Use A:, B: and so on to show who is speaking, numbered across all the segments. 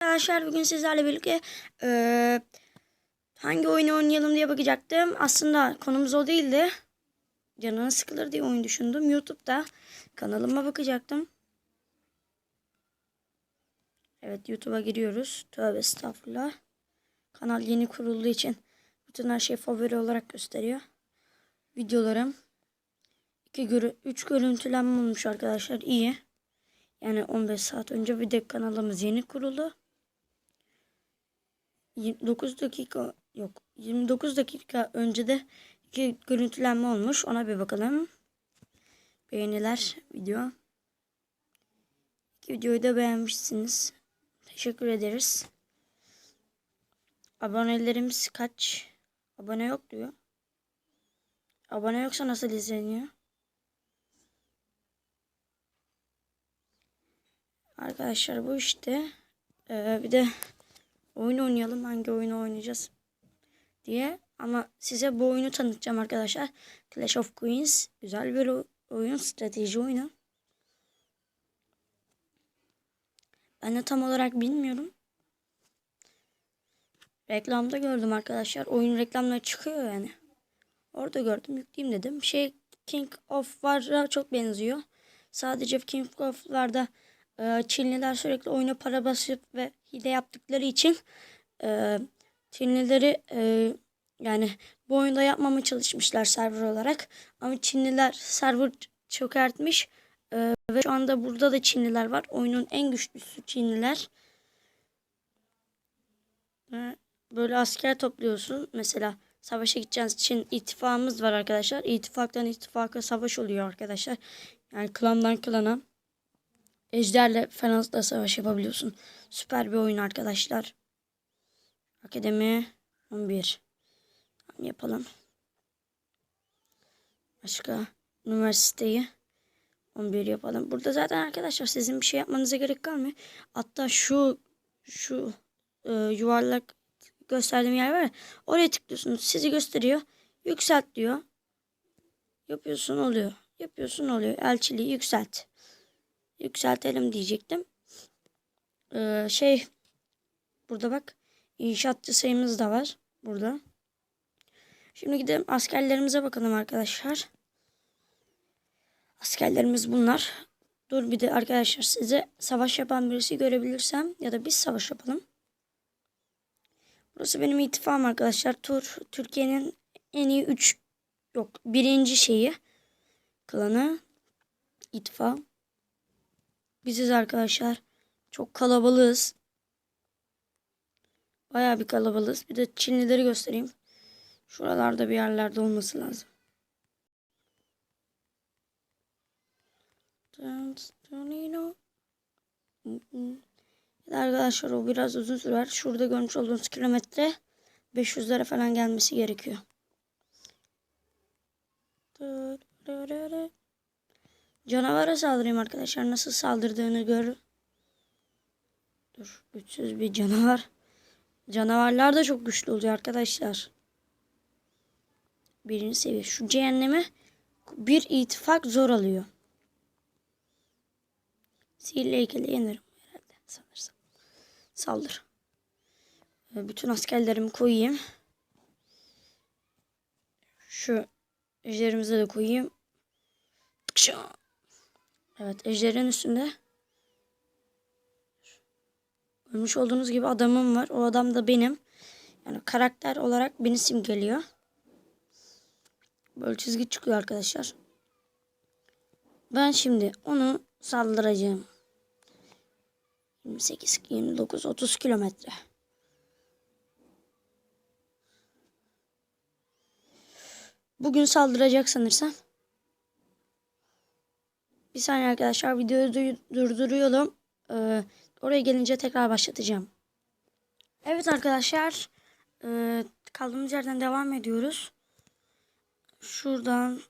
A: Arkadaşlar bugün sizlerle birlikte eee, hangi oyunu oynayalım diye bakacaktım. Aslında konumuz o değildi. Canına sıkılır diye oyun düşündüm. YouTube'da kanalıma bakacaktım. Evet YouTube'a giriyoruz. Tövbe estağfurullah. Kanal yeni kurulduğu için bütün her şey favori olarak gösteriyor. Videolarım. 2 görü 3 görüntülenme olmuş arkadaşlar. İyi. Yani 15 saat önce video kanalımız yeni kuruldu. 29 dakika yok 29 dakika önce de iki görüntülenme olmuş. Ona bir bakalım. Beğeniler video. İki videoyu da beğenmişsiniz. Teşekkür ederiz. Abonelerimiz kaç? Abone yok diyor. Abone yoksa nasıl izleniyor? Arkadaşlar bu işte. Ee, bir de oyun oynayalım. Hangi oyunu oynayacağız diye. Ama size bu oyunu tanıtacağım arkadaşlar. Clash of Queens. Güzel bir oyun. Strateji oyunu. Ben de tam olarak bilmiyorum. Reklamda gördüm arkadaşlar. Oyun reklamları çıkıyor yani. Orada gördüm. Yükleyeyim dedim. Şey King of War'a çok benziyor. Sadece King of War'da e, Çinliler sürekli oyuna para basıp ve hile yaptıkları için e, Çinlileri e, yani bu oyunda yapmamaya çalışmışlar server olarak. Ama Çinliler server çökertmiş. E, ve şu anda burada da Çinliler var. Oyunun en güçlüsü Çinliler. Böyle asker topluyorsun. Mesela savaşa gideceğiniz için ittifakımız var arkadaşlar. İttifaktan ittifaka savaş oluyor arkadaşlar. Yani klandan klana. Ejderle falan da savaş yapabiliyorsun. Süper bir oyun arkadaşlar. Akademi 11. Tamam, yapalım. Başka üniversiteyi 11 yapalım. Burada zaten arkadaşlar sizin bir şey yapmanıza gerek kalmıyor. Hatta şu şu e, yuvarlak gösterdiğim yer var ya. Oraya tıklıyorsunuz. Sizi gösteriyor. Yükselt diyor. Yapıyorsun oluyor. Yapıyorsun oluyor. Elçiliği yükselt. Yükseltelim diyecektim. Ee, şey burada bak inşaatçı sayımız da var burada. Şimdi gidelim askerlerimize bakalım arkadaşlar. Askerlerimiz bunlar. Dur bir de arkadaşlar size savaş yapan birisi görebilirsem ya da biz savaş yapalım. Burası benim ittifakım arkadaşlar. Tur Türkiye'nin en iyi 3 yok birinci şeyi klanı ittifak. Biziz arkadaşlar. Çok kalabalığız. Bayağı bir kalabalığız. Bir de Çinlileri göstereyim. Şuralarda bir yerlerde olması lazım. Arkadaşlar o biraz uzun sürer. Şurada görmüş olduğunuz kilometre 500'lere falan gelmesi gerekiyor. Canavara saldırayım arkadaşlar. Nasıl saldırdığını gör. Dur. Güçsüz bir canavar. Canavarlar da çok güçlü oluyor arkadaşlar. Birinci seviye. Şu cehenneme bir ittifak zor alıyor. Sihirli heykeli yenirim herhalde sanırsam. Saldır. Ee, Bütün askerlerimi koyayım. Şu ejderimize de koyayım. Tıkşa. Evet ejderin üstünde. Görmüş olduğunuz gibi adamım var. O adam da benim. Yani karakter olarak beni simgeliyor. Böyle çizgi çıkıyor arkadaşlar. Ben şimdi onu saldıracağım. 28, 29, 30 kilometre. Bugün saldıracak sanırsam. Bir saniye arkadaşlar videoyu du- durduruyorum. Ee, oraya gelince tekrar başlatacağım. Evet arkadaşlar. E, kaldığımız yerden devam ediyoruz. Şuradan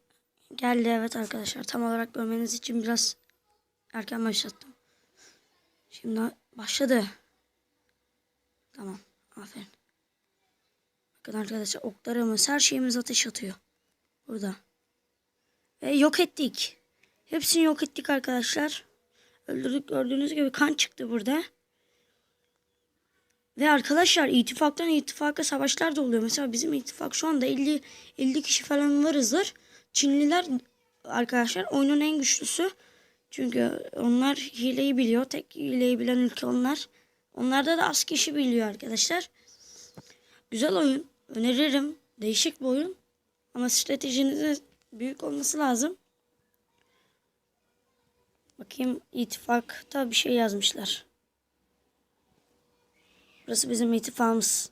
A: geldi evet arkadaşlar. Tam olarak görmeniz için biraz erken başlattım. Şimdi başladı. Tamam. Aferin. Bakın arkadaşlar oklarımız her şeyimiz ateş atıyor. Burada. Ve yok ettik. Hepsini yok ettik arkadaşlar. Öldürdük gördüğünüz gibi kan çıktı burada. Ve arkadaşlar ittifaktan ittifaka savaşlar da oluyor. Mesela bizim ittifak şu anda 50 50 kişi falan varızdır. Çinliler arkadaşlar oyunun en güçlüsü. Çünkü onlar hileyi biliyor. Tek hileyi bilen ülke onlar. Onlarda da az kişi biliyor arkadaşlar. Güzel oyun. Öneririm. Değişik bir oyun. Ama stratejiniz büyük olması lazım. Bakayım ittifakta bir şey yazmışlar. Burası bizim ittifakımız.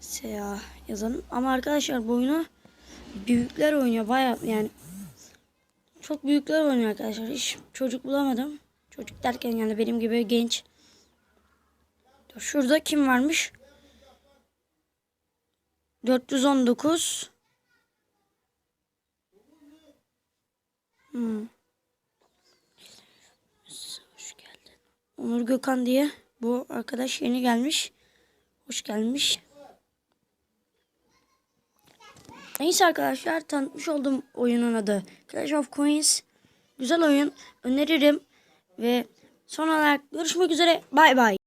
A: Seya yazalım. Ama arkadaşlar bu oyunu büyükler oynuyor. Baya yani çok büyükler oynuyor arkadaşlar. Hiç çocuk bulamadım. Çocuk derken yani benim gibi genç. Şurada kim varmış? 419 Hoş geldin. Onur Gökhan diye bu arkadaş yeni gelmiş. Hoş gelmiş. Neyse arkadaşlar tanıtmış olduğum oyunun adı Clash of Coins. Güzel oyun. Öneririm. Ve son olarak görüşmek üzere. Bay bay.